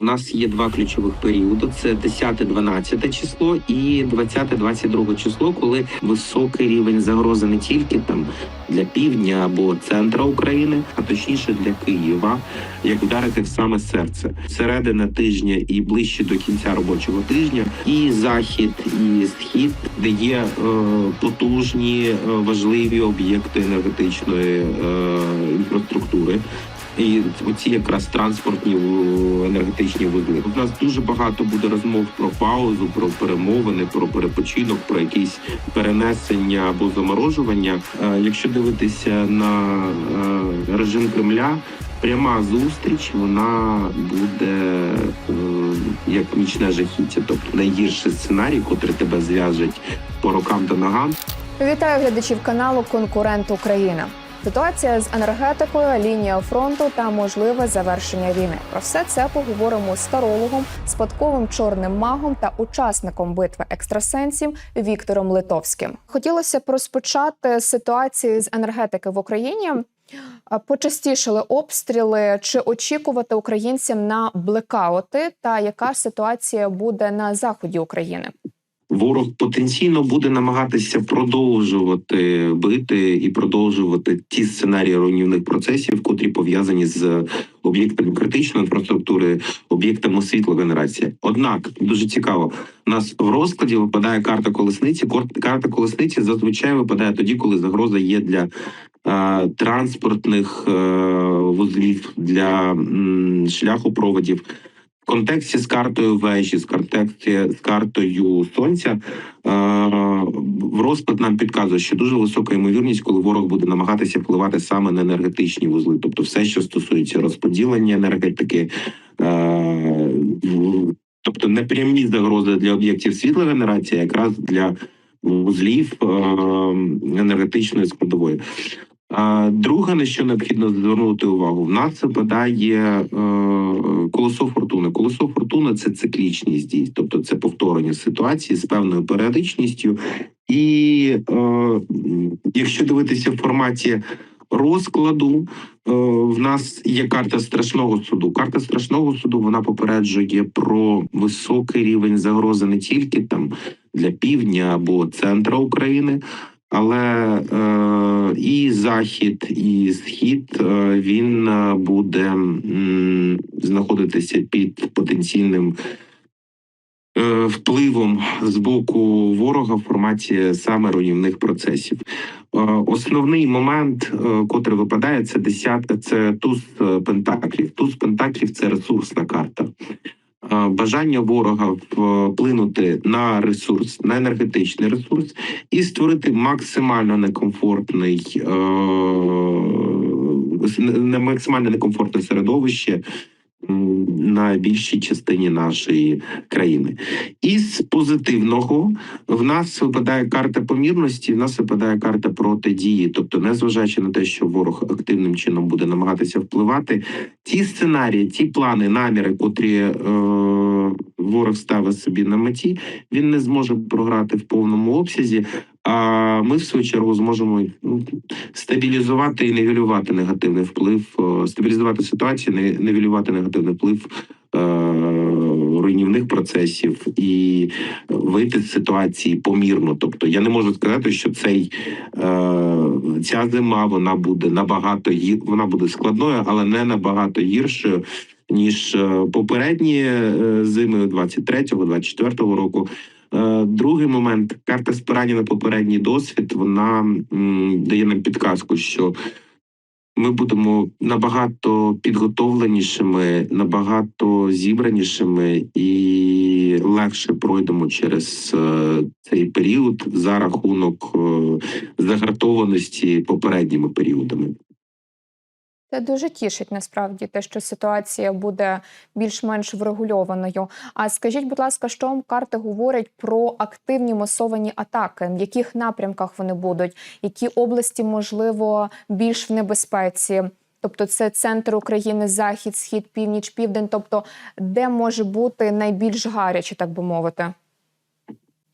У нас є два ключових періоди: це 10-12 число і 20-22 число, коли високий рівень загрози не тільки там для півдня або центра України, а точніше для Києва, як вдарити в саме серце середина тижня і ближче до кінця робочого тижня, і захід, і схід, де є е, потужні е, важливі об'єкти енергетичної е, інфраструктури. І оці якраз транспортні енергетичні вузли. У нас дуже багато буде розмов про паузу, про перемовини, про перепочинок, про якісь перенесення або заморожування. Е, Якщо дивитися на е, режим Кремля, пряма зустріч вона буде е, як нічне жахіття, тобто найгірший сценарій, котрий тебе зв'яжуть по рукам та ногам. Вітаю глядачів каналу Конкурент Україна. Ситуація з енергетикою, лінія фронту та можливе завершення війни. Про все це поговоримо з тарологом, спадковим чорним магом та учасником битви екстрасенсів Віктором Литовським. Хотілося б розпочати з ситуації з енергетики в Україні. Почастішили обстріли, чи очікувати українцям на блекаути, та яка ситуація буде на заході України? Ворог потенційно буде намагатися продовжувати бити і продовжувати ті сценарії руйнівних процесів, котрі пов'язані з об'єктами критичної інфраструктури, об'єктами світлогенерації. Однак дуже цікаво, у нас в розкладі випадає карта колесниці. Карта колесниці зазвичай випадає тоді, коли загроза є для е, транспортних е, вузлів, для м, шляхопроводів. Контексті з картою вежі, з контексті з картою сонця е, розклад нам підказує, що дуже висока ймовірність, коли ворог буде намагатися впливати саме на енергетичні вузли, тобто все, що стосується розподілення енергетики, е, тобто непрямі загрози для об'єктів світлогенерації, якраз для вузлів е, енергетичної складової. Друге, на що необхідно звернути увагу, в нас випадає е, колесо фортуни. Колесо фортуни це циклічність дій, тобто це повторення ситуації з певною періодичністю. І е, якщо дивитися в форматі розкладу, е, в нас є карта страшного суду. Карта страшного суду вона попереджує про високий рівень загрози не тільки там для півдня або центра України. Але е, і захід, і схід е, він е, буде знаходитися під потенційним е, впливом з боку ворога в форматі саме руйнівних процесів. Основний момент, котрий випадає, це десятка, це туз пентаклів. Туз пентаклів це ресурсна карта. Е, Бажання ворога вплинути на ресурс, на енергетичний ресурс і створити максимально некомфортний, е, не максимально некомфортне середовище на більшій частині нашої країни. Із позитивного в нас випадає карта помірності, в нас випадає карта протидії. Тобто, незважаючи на те, що ворог активним чином буде намагатися впливати, ті сценарії, ті плани, наміри, котрі е, ворог ставить собі на меті, він не зможе програти в повному обсязі. А ми в свою чергу зможемо ну, стабілізувати і нівелювати негативний вплив, е, стабілізувати ситуацію, нівелювати негативний вплив е, руйнівних процесів і вийти з ситуації помірно. Тобто я не можу сказати, що цей е, ця зима вона буде набагато вона буде складною, але не набагато гіршою. Ніж попередні зими 23-го, 24-го року. Е, Другий момент карта спирання на попередній досвід. Вона дає нам підказку, що ми будемо набагато підготовленішими, набагато зібранішими і легше пройдемо через е, цей період за рахунок е, загартованості попередніми періодами. Це дуже тішить насправді те, що ситуація буде більш-менш врегульованою. А скажіть, будь ласка, що карти говорять про активні масовані атаки? В яких напрямках вони будуть? Які області можливо більш в небезпеці? Тобто, це центр України, захід, схід, північ, південь. Тобто, де може бути найбільш гаряче, так би мовити?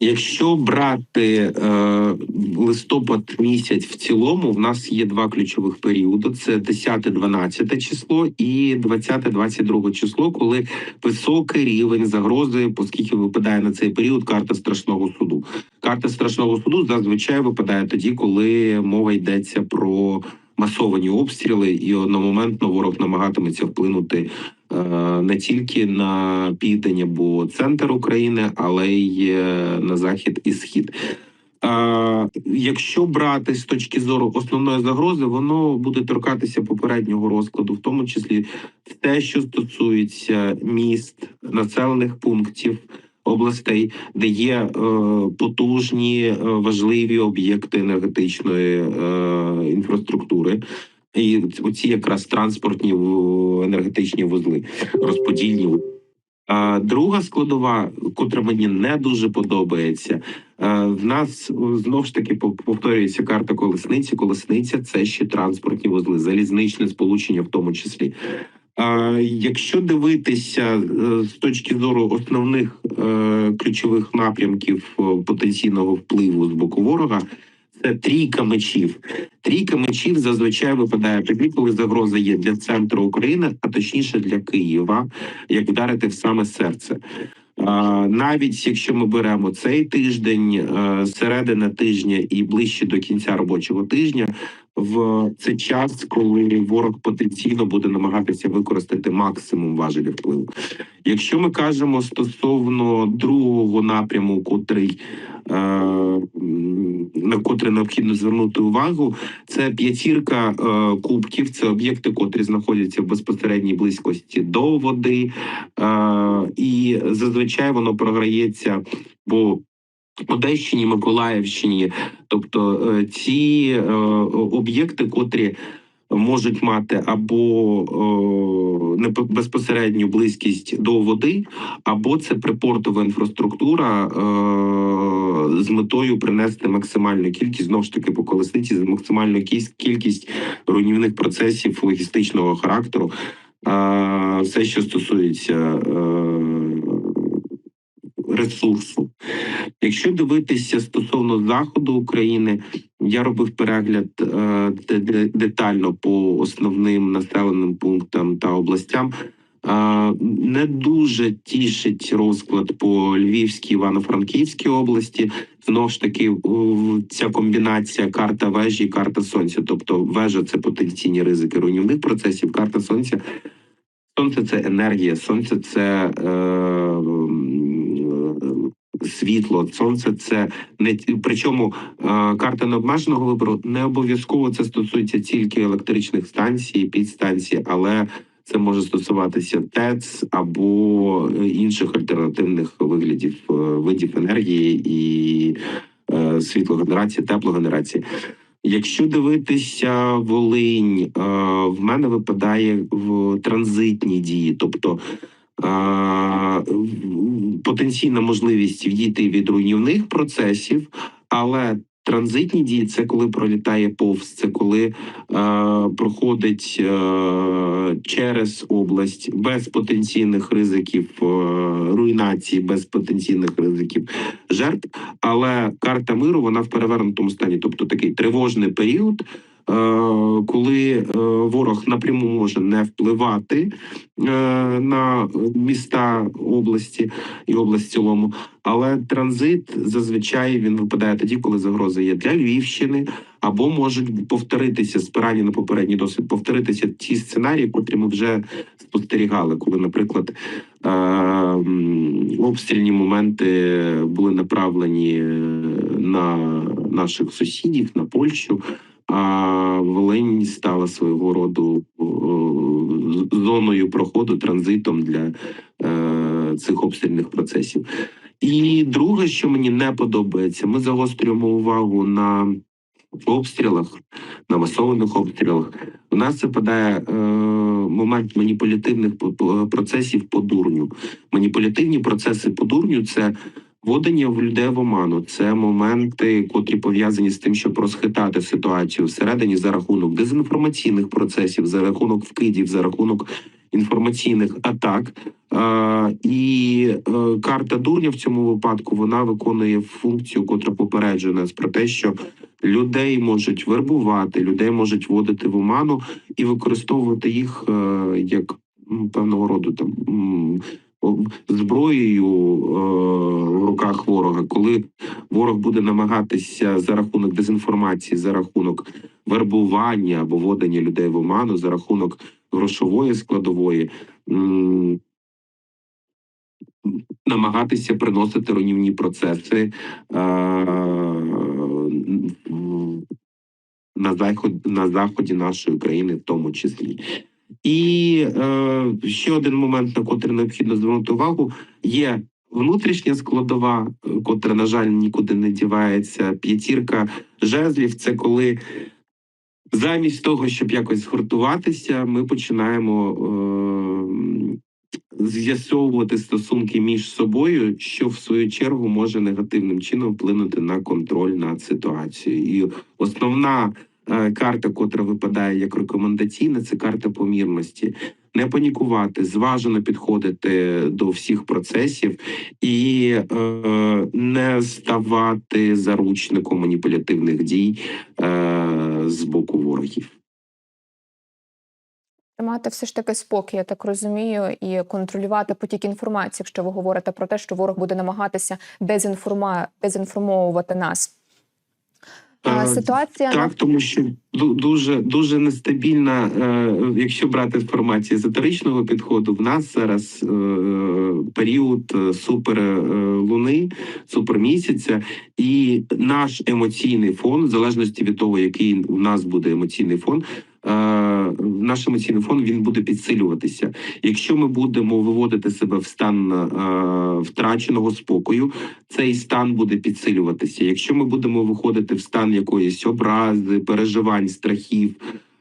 Якщо брати е, листопад місяць в цілому, в нас є два ключових періоди: це 10-12 число і 20-22 число, коли високий рівень загрози, оскільки випадає на цей період карта страшного суду. Карта страшного суду зазвичай випадає тоді, коли мова йдеться про масовані обстріли, і одномоментно ворог намагатиметься вплинути не тільки на південь або центр України, але й е, на захід і схід. Е, Якщо брати з точки зору основної загрози, воно буде торкатися попереднього розкладу, в тому числі те, що стосується міст, населених пунктів, областей, де є е, потужні е, важливі об'єкти енергетичної е, інфраструктури. І оці якраз транспортні енергетичні вузли, розподільні. А друга складова, котра мені не дуже подобається, в нас о, знов ж таки повторюється карта колесниці. Колесниця це ще транспортні вузли, залізничне сполучення, в тому числі. Якщо дивитися е, з точки зору основних е, ключових напрямків потенційного впливу з боку ворога, це трійка мечів. Трійка мечів зазвичай випадає тоді, коли загроза є для центру України, а точніше для Києва, як вдарити в саме серце. Навіть якщо ми беремо цей тиждень, е, середина тижня і ближче до кінця робочого тижня, в це час, коли ворог потенційно буде намагатися використати максимум важелів впливу. Якщо ми кажемо стосовно другого напряму, котрий е, на котрий необхідно звернути увагу, це п'ятірка е, кубків. Це об'єкти, котрі знаходяться в безпосередній близькості до води, е, і зазвичай воно програється по Одещині, Миколаївщині, тобто е, ці е, об'єкти, котрі можуть мати або е, безпосередню близькість до води, або це припортова інфраструктура е, з метою принести максимальну кількість знову ж таки по колесниці, максимальну кість- кількість руйнівних процесів логістичного характеру. Е, все, що стосується е, ресурсу. Якщо дивитися стосовно заходу України, я робив перегляд е, де- де- детально по основним населеним пунктам та областям. Е, не дуже тішить розклад по Львівській, Івано-Франківській області. Знову ж таки, ця комбінація карта вежі карта сонця. Тобто, вежа це потенційні ризики руйнівних процесів. Карта сонця. Сонце це енергія, сонце це е, світло, сонце це не причому е, карта необмеженого вибору не обов'язково це стосується тільки електричних станцій, підстанцій, але це може стосуватися ТЕЦ або е, інших альтернативних виглядів е, видів енергії і світлогенерації, теплогенерації. Якщо дивитися Волинь, в мене випадає в транзитні дії, тобто потенційна можливість відійти від руйнівних процесів, але транзитні дії це коли пролітає повз, це коли е, проходить е, через область без потенційних ризиків е, руйнації, без потенційних ризиків жертв. Але карта миру вона в перевернутому стані, тобто такий тривожний період. Е, Коли е, ворог напряму може не впливати е, на міста області і область в цілому, але транзит зазвичай він випадає тоді, коли загроза є для Львівщини, або можуть повторитися спирані на попередній досвід, повторитися ті сценарії, котрі ми вже спостерігали, коли, наприклад, обстрільні моменти були направлені на наших сусідів, на Польщу. А Волинь стала свого роду зоною проходу, транзитом для е, цих обстрільних процесів. І друге, що мені не подобається, ми загострюємо увагу на обстрілах, на масованих обстрілах. У нас западає е, момент маніпулятивних по- процесів по дурню. Маніпулятивні процеси по дурню це вводення в людей в оману. Це моменти, котрі пов'язані з тим, щоб розхитати ситуацію всередині за рахунок дезінформаційних процесів, за рахунок вкидів, за рахунок інформаційних атак. І е, карта дурня в цьому випадку вона виконує функцію, котра попереджує нас про те, що людей можуть вербувати, людей можуть вводити в оману і використовувати їх е, як певного роду там зброєю е, в руках ворога, коли ворог буде намагатися за рахунок дезінформації, за рахунок вербування або вводення людей в оману, за рахунок грошової складової. Намагатися приносити руйнівні процеси е, на заході на заході нашої країни, в тому числі. І е, ще один момент, на котрий необхідно звернути увагу, є внутрішня складова, е, котра, на жаль, нікуди не дівається. П'ятірка жезлів це коли замість того, щоб якось згуртуватися, ми починаємо е, з'ясовувати стосунки між собою, що в свою чергу може негативним чином вплинути на контроль над ситуацією. І основна карта, котра випадає як рекомендаційна, це карта помірності. Не панікувати, зважено підходити до всіх процесів і е, не ставати заручником маніпулятивних дій е, з боку ворогів. Тримати все ж таки спокій, я так розумію, і контролювати потік інформації, якщо ви говорите про те, що ворог буде намагатися дезінформа... дезінформовувати нас. А, Е, Ситуація Так, тому що ду- дуже дуже нестабільна, е, якщо брати інформацію езотеричного підходу, в нас зараз е, період суперлуни, супер луни, супермісяця, і наш емоційний фон, в залежності від того, який у нас буде емоційний фон. Е, Наш емоційний фон він буде підсилюватися. Якщо ми будемо виводити себе в стан е, втраченого спокою, цей стан буде підсилюватися. Якщо ми будемо виходити в стан якоїсь образи, переживань, страхів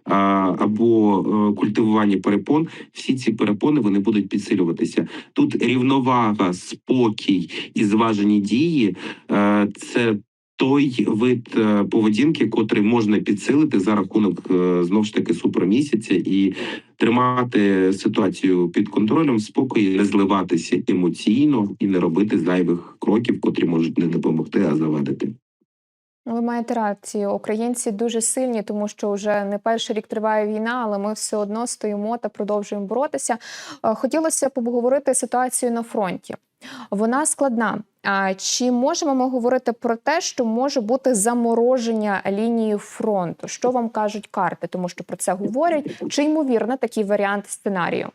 або е, культивування перепон, всі ці перепони вони будуть підсилюватися. Тут рівновага, спокій і зважені дії це. Той вид е, поведінки, котрий можна підсилити за рахунок знову знов ж таки супермісяця і тримати ситуацію під контролем, спокій, не зливатися емоційно і не робити зайвих кроків, котрі можуть не допомогти, а завадити. Ви маєте рацію. Українці дуже сильні, тому що вже не перший рік триває війна, але ми все одно стоїмо та продовжуємо боротися. Е, Хотілося б обговорити ситуацію на фронті. Вона складна. Чи можемо ми говорити про те, що може бути замороження лінії фронту? Що вам кажуть карти? Тому що про це говорять. Чи ймовірно такий варіант сценарію?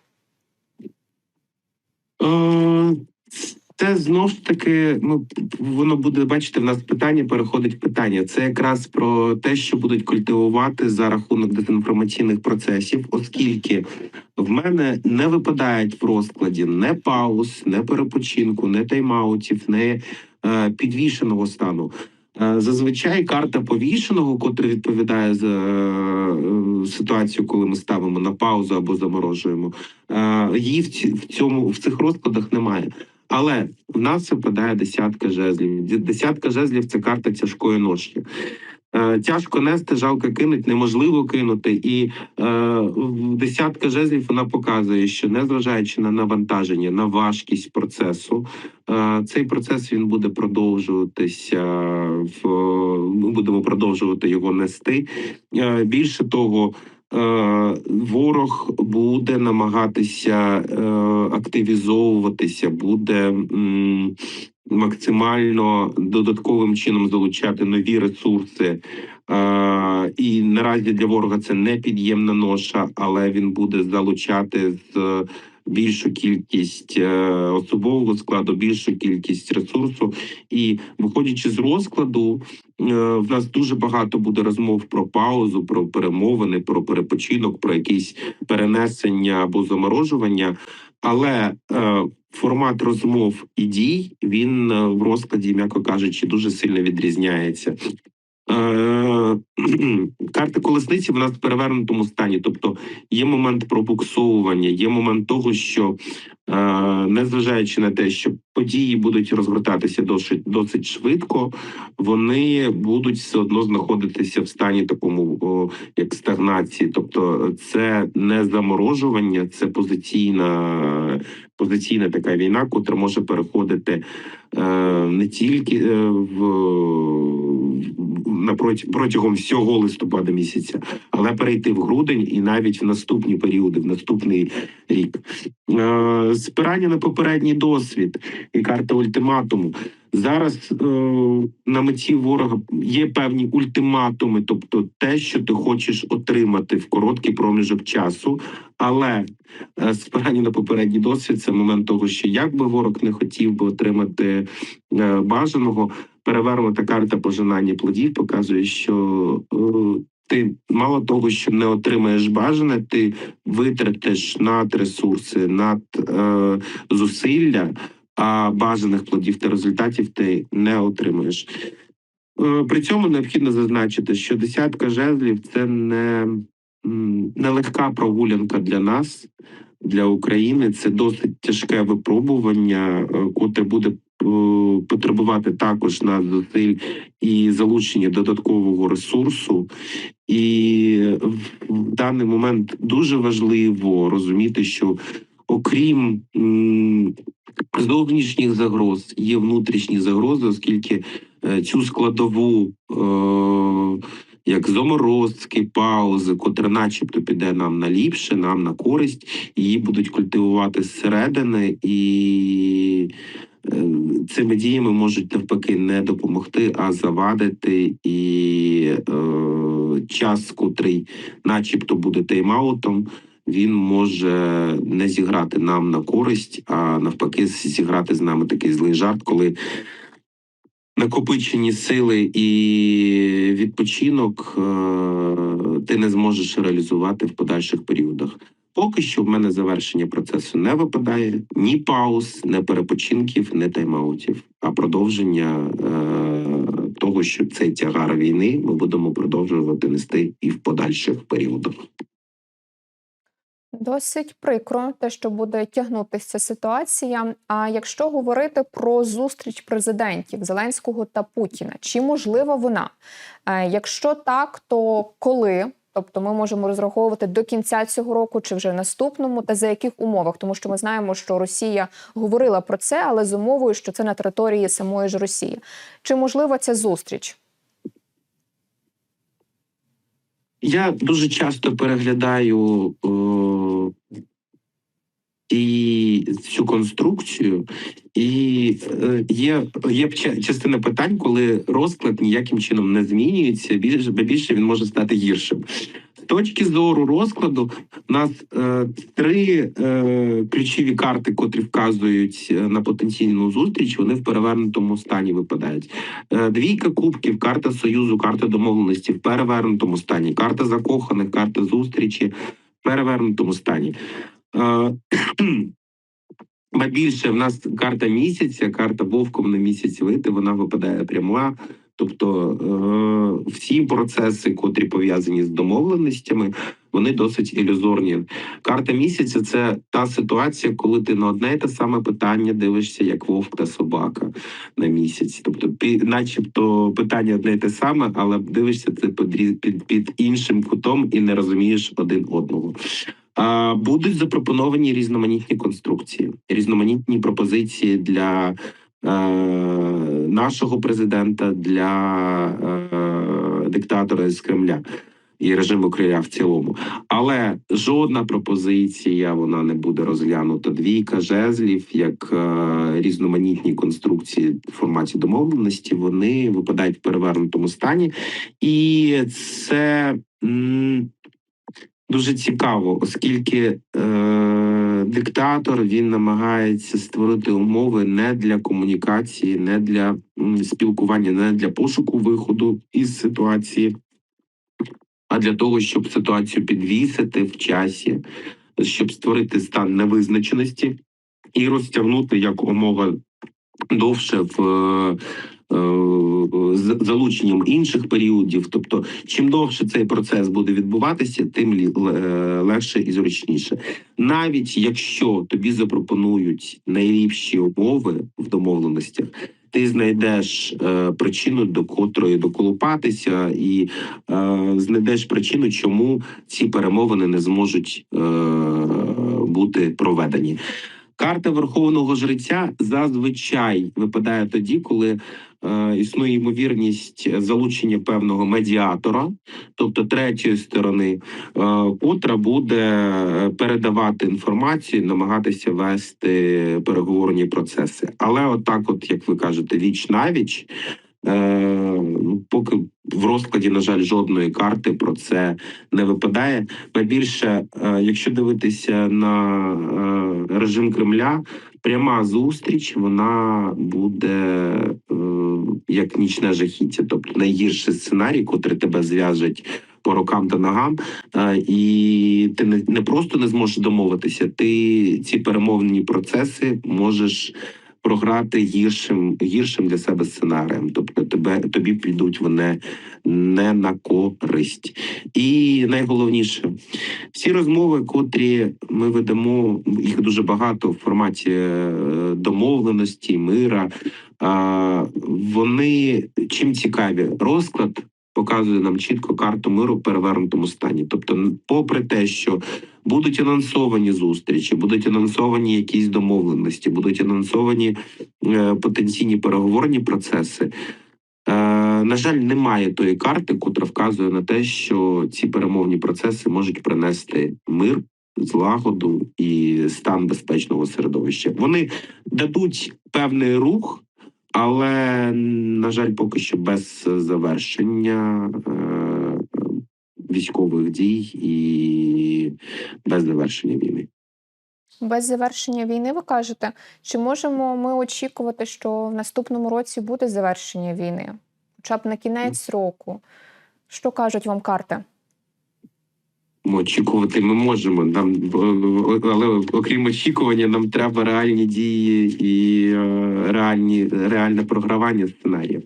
Це знов ж таки, ну воно буде бачите, в нас питання переходить питання. Це якраз про те, що будуть культивувати за рахунок дезінформаційних процесів, оскільки в мене не випадають в розкладі не пауз, не перепочинку, не тайм-аутів, не е, підвішеного стану. Е, Зазвичай карта повішеного, котра відповідає за е, ситуацію, коли ми ставимо на паузу або заморожуємо, е, її в цьому в цих розкладах немає. Але в нас випадає десятка жезлів. Десятка жезлів це карта тяжкої ноші. Е, тяжко нести, жалко кинуть, неможливо кинути. І е, десятка жезлів вона показує, що незважаючи на навантаження, на важкість процесу, е, цей процес він буде продовжуватися. В ми будемо продовжувати його нести. Е, більше того. Е, ворог буде намагатися е, активізовуватися, буде максимально додатковим чином залучати нові ресурси. Е, і наразі для ворога це не під'ємна ноша, але він буде залучати з більшу кількість е, особового складу, більшу кількість ресурсу. І виходячи з розкладу, е, в нас дуже багато буде розмов про паузу, про перемовини, про перепочинок, про якісь перенесення або заморожування. Але е, формат розмов і дій він в розкладі, м'яко кажучи, дуже сильно відрізняється. Е, карта колесниці в нас в перевернутому стані. Тобто є момент пробуксовування, є момент того, що незважаючи на те, що події будуть розгортатися досить досить швидко, вони будуть все одно знаходитися в стані такому як стагнації. Тобто, це не заморожування, це позиційна позиційна така війна, котра може переходити е, не тільки е, в протягом всього листопада місяця, але перейти в грудень і навіть в наступні періоди, в наступний рік. Е, спирання на попередній досвід і карта ультиматуму. Зараз е, на меті ворога є певні ультиматуми, тобто те, що ти хочеш отримати в короткий проміжок часу, але е, спирання на попередній досвід це момент того, що як би ворог не хотів би отримати е, бажаного, перевернута карта пожинання плодів показує, що е, ти мало того, що не отримаєш бажане, ти витратиш над ресурси, над е, зусилля, а бажаних плодів та результатів ти не отримаєш. Е, При цьому необхідно зазначити, що десятка жезлів це не, не легка прогулянка для нас, для України. Це досить тяжке випробування, е, котре буде потребувати також на зусиль і залучення додаткового ресурсу. І в- даний момент дуже важливо розуміти, що окрім зовнішніх загроз є внутрішні загрози, оскільки е, цю складову. Е, як заморозки, паузи, котра начебто піде нам на ліпше, нам на користь, її будуть культивувати зсередини, і цими діями можуть навпаки не допомогти, а завадити. І е, час, котрий, начебто, буде тайм-аутом, він може не зіграти нам на користь, а навпаки, зіграти з нами такий злий жарт, коли накопичені сили і відпочинок е, ти не зможеш реалізувати в подальших періодах. Поки що в мене завершення процесу не випадає ні пауз, ні перепочинків, ні тайм-аутів, а продовження е, того, що цей тягар війни ми будемо продовжувати нести і в подальших періодах. Досить прикро, те, що буде тягнутися ситуація. А якщо говорити про зустріч президентів Зеленського та Путіна, чи можлива вона? Е, Якщо так, то коли? Тобто ми можемо розраховувати до кінця цього року чи вже наступному, та за яких умовах? Тому що ми знаємо, що Росія говорила про це, але з умовою, що це на території самої ж Росії. Чи можлива ця зустріч? Я дуже часто переглядаю о, і цю конструкцію, і е, є, є частина питань, коли розклад ніяким чином не змінюється, більше, більше він може стати гіршим. З точки зору розкладу, у нас е, три е, ключові карти, котрі вказують е, на потенційну зустріч, вони в перевернутому стані випадають. Е, Двійка кубків, карта союзу, карта домовленості в перевернутому стані, карта закоханих, карта зустрічі в перевернутому стані. Ба більше в нас карта місяця, карта вовком на місяць вийти, вона випадає пряма. Тобто е, всі процеси, котрі пов'язані з домовленостями, вони досить ілюзорні. Карта місяця це та ситуація, коли ти на одне і те саме питання дивишся, як вовк та собака на місяць. Тобто, начебто питання одне і те саме, але дивишся це під, під, під іншим кутом і не розумієш один одного. Будуть запропоновані різноманітні конструкції, різноманітні пропозиції для е, нашого президента, для е, диктатора з Кремля і режиму Кремля в цілому. Але жодна пропозиція вона не буде розглянута. Двійка жезлів, як е, різноманітні конструкції в форматі домовленості, вони випадають в перевернутому стані, і це. м, Дуже цікаво, оскільки е, диктатор він намагається створити умови не для комунікації, не для спілкування, не для пошуку виходу із ситуації, а для того, щоб ситуацію підвісити в часі, щоб створити стан невизначеності і розтягнути як умова довше в е, з залученням інших періодів. Тобто, чим довше цей процес буде відбуватися, тим е, легше і зручніше. Навіть якщо тобі запропонують найліпші умови в домовленостях, ти знайдеш е, причину, до котрої доколупатися, і е, знайдеш причину, чому ці перемовини не зможуть е, бути проведені. Карта верховного жреця зазвичай випадає тоді, коли е, існує ймовірність залучення певного медіатора, тобто третьої сторони, е, котра буде е, передавати інформацію, намагатися вести переговорні процеси. Але отак, от як ви кажете, віч навіч. Е, ну, поки в розкладі, на жаль, жодної карти про це не випадає. Найбільше, е, якщо дивитися на е, режим Кремля, пряма зустріч вона буде е, як нічне жахіття, тобто найгірший сценарій, котрий тебе зв'яжуть по рукам та ногам, е, і ти не, не просто не зможеш домовитися, ти ці перемовні процеси можеш. Програти гіршим гіршим для себе сценарієм, тобто тебе тобі підуть вони не на користь. І найголовніше, всі розмови, котрі ми ведемо, їх дуже багато в форматі е, домовленості, мира. Вони чим цікаві? Розклад показує нам чітко карту миру в перевернутому стані. Тобто, попри те, що будуть анонсовані зустрічі, будуть анонсовані якісь домовленості, будуть анонсовані е, потенційні переговорні процеси. Е, на жаль, немає тої карти, котра вказує на те, що ці перемовні процеси можуть принести мир, злагоду і стан безпечного середовища. Вони дадуть певний рух, але на жаль, поки що без завершення е, військових дій і без завершення війни. Без завершення війни, ви кажете, чи можемо ми очікувати, що в наступному році буде завершення війни? Хоча б на кінець року. Що кажуть вам карти? Очікувати ми можемо. Нам але окрім очікування, нам треба реальні дії і е, реальні реальне програвання сценаріїв.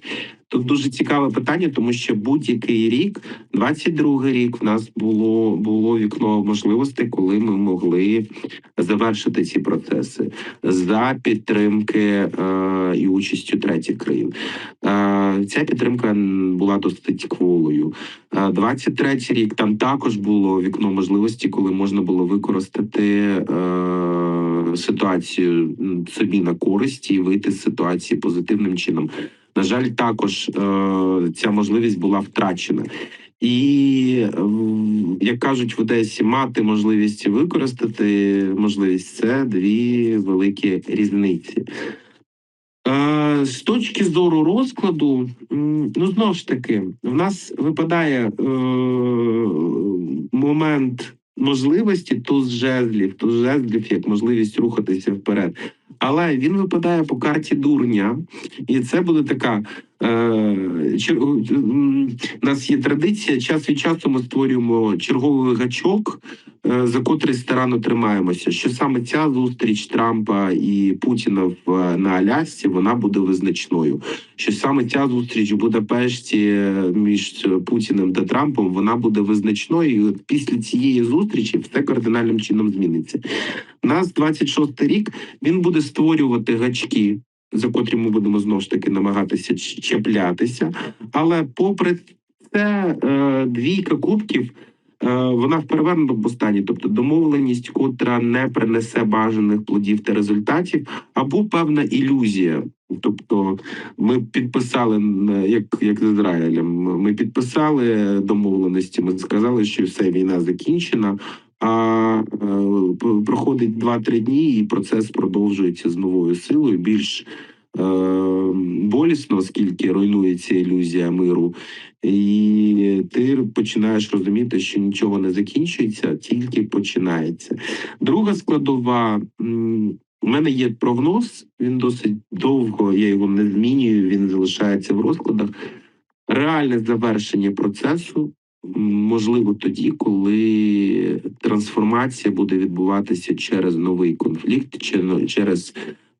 Тут дуже цікаве питання, тому що будь-який рік, 22-й рік, в нас було було вікно можливостей, коли ми могли завершити ці процеси за підтримки е, і участю третіх країн. Е, ця підтримка була досить кволою. 23-й рік там також було вікно можливості, коли можна було використати е, ситуацію собі на користь і вийти з ситуації позитивним чином. На жаль, також е, ця можливість була втрачена. І як кажуть в Одесі, мати можливість використати можливість це дві великі різниці. Е, З точки зору розкладу, ну знову ж таки, в нас випадає е, момент можливості туз жезлів, туз жезлів як можливість рухатися вперед. Але він випадає по карті дурня, і це буде така. Е, у нас є традиція. Час від часу ми створюємо черговий гачок, е, за котрий старанно тримаємося. Що саме ця зустріч Трампа і Путіна в на Алясці вона буде визначною. Що саме ця зустріч в Будапешті е, між Путіним та Трампом вона буде визначною. І от після цієї зустрічі все кардинальним чином зміниться. У нас 26 рік він буде створювати гачки, за котрі ми будемо знову ж таки намагатися чіплятися. Але попри це, е, двійка кубків. е, Вона в перевернутому стані, тобто домовленість, котра не принесе бажаних плодів та результатів, або певна ілюзія. Тобто, ми підписали як, як з Ізраїлем. Ми підписали домовленості. Ми сказали, що все війна закінчена. А е, проходить 2-3 дні, і процес продовжується з новою силою. Більш е, болісно, оскільки руйнується ілюзія миру, і ти починаєш розуміти, що нічого не закінчується, тільки починається. Друга складова. У мене є прогноз, він досить довго, я його не змінюю, він залишається в розкладах. Реальне завершення процесу можливо тоді, коли трансформація буде відбуватися через новий конфлікт, через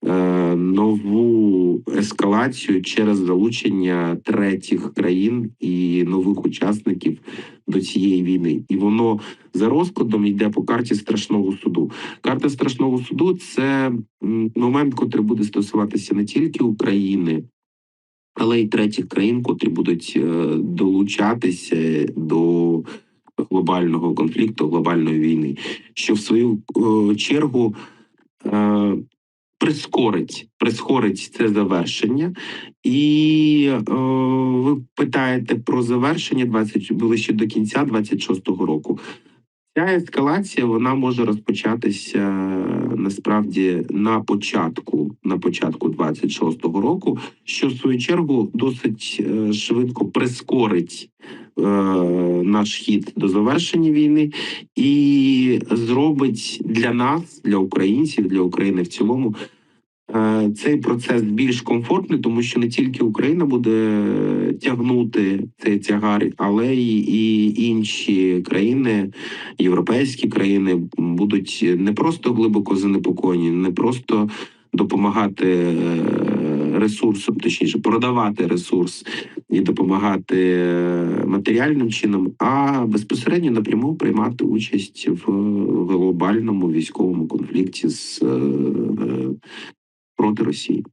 е, нову ескалацію через залучення третіх країн і нових учасників до цієї війни, і воно за розкладом йде по карті страшного суду. Карта страшного суду це момент, котрий буде стосуватися не тільки України, але й третіх країн, котрі будуть е, долучатися до глобального конфлікту, глобальної війни, що в свою е, чергу е, прискорить, прискорить це завершення. І ви питаєте про завершення 20, ближче до кінця 26-го року. Ця ескалація вона може розпочатися е, насправді на початку, на початку 26-го року, що в свою чергу досить е, швидко прискорить е, наш хід до завершення війни і зробить для нас, для українців, для України в цілому. Е, Цей процес більш комфортний, тому що не тільки Україна буде тягнути цей тягар, але й і інші країни, європейські країни, будуть не просто глибоко занепокоєні, не просто допомагати е, ресурсом, точніше, продавати ресурс і допомагати е, матеріальним чином, а безпосередньо напряму приймати участь в глобальному військовому конфлікті з е, проти Росії.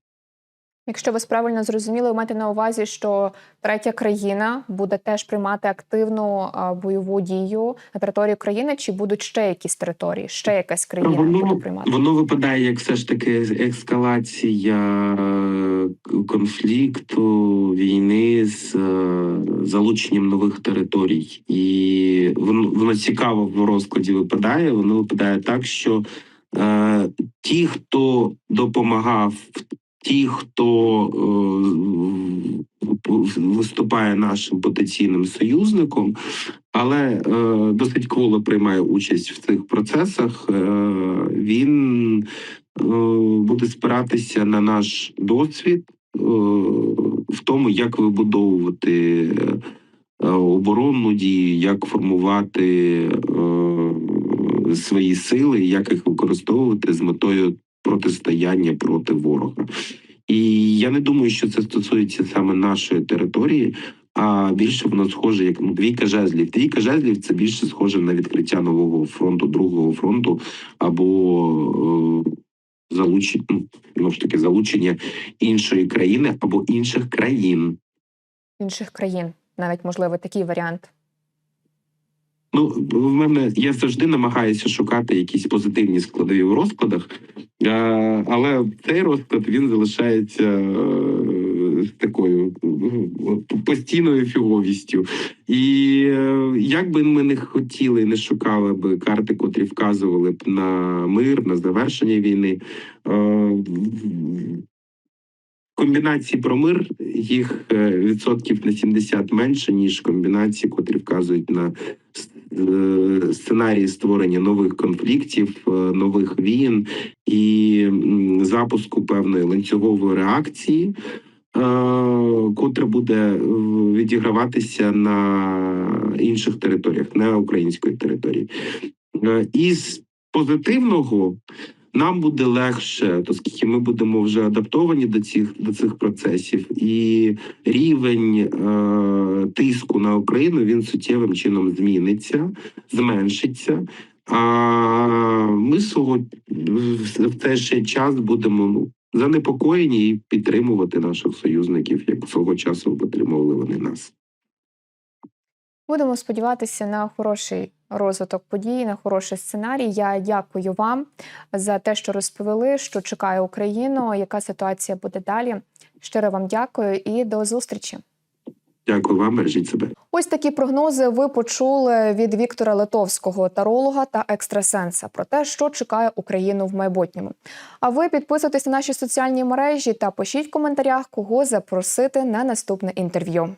Якщо ви правильно зрозуміли, ви маєте на увазі, що третя країна буде теж приймати активну бойову дію на території країни, чи будуть ще якісь території, ще якась країна Воно- буде приймати? Воно випадає як все ж таки ескалація е, конфлікту, війни з е, залученням нових територій, і воно воно цікаво в розкладі випадає. Воно випадає так, що ті, хто допомагав, ті, хто е, виступає нашим потенційним союзником, але е, досить кволо приймає участь в цих процесах. Е, він е, буде спиратися на наш досвід е, в тому, як вибудовувати е, оборонну дію, як формувати е, свої сили, як їх використовувати з метою протистояння проти ворога. І я не думаю, що це стосується саме нашої території, а більше воно схоже як ну, двійка жезлів. Двійка жезлів це більше схоже на відкриття нового фронту, другого фронту або е, залучення, ну, ж таки, залучення іншої країни або інших країн. інших країн, навіть можливо такий варіант. Ну, в мене я завжди намагаюся шукати якісь позитивні складові в розкладах, е, але цей розклад він залишається е, такою е, постійною фіговістю. І е, як би ми не хотіли, не шукали би карти, котрі вказували б на мир, на завершення війни. Комбінації про мир їх відсотків на 70 менше, ніж комбінації, котрі вказують на сценарії створення нових конфліктів, е, нових війн і запуску певної ланцюгової реакції, е, котра буде е, відіграватися на інших територіях, на української території. Е, Із позитивного нам буде легше, оскільки ми будемо вже адаптовані до цих до цих процесів, і рівень е, тиску на Україну він суттєвим чином зміниться, зменшиться. А ми свого в цей же час будемо ну, занепокоєні і підтримувати наших союзників, як свого часу підтримували вони нас. Будемо сподіватися на хороший розвиток подій, на хороший сценарій. Я дякую вам за те, що розповіли, що чекає Україну, яка ситуація буде далі. Щиро вам дякую і до зустрічі. Дякую вам, бережіть себе. Ось такі прогнози ви почули від Віктора Литовського, таролога та екстрасенса про те, що чекає Україну в майбутньому. А ви підписуйтесь на наші соціальні мережі та пишіть в коментарях, кого запросити на наступне інтерв'ю.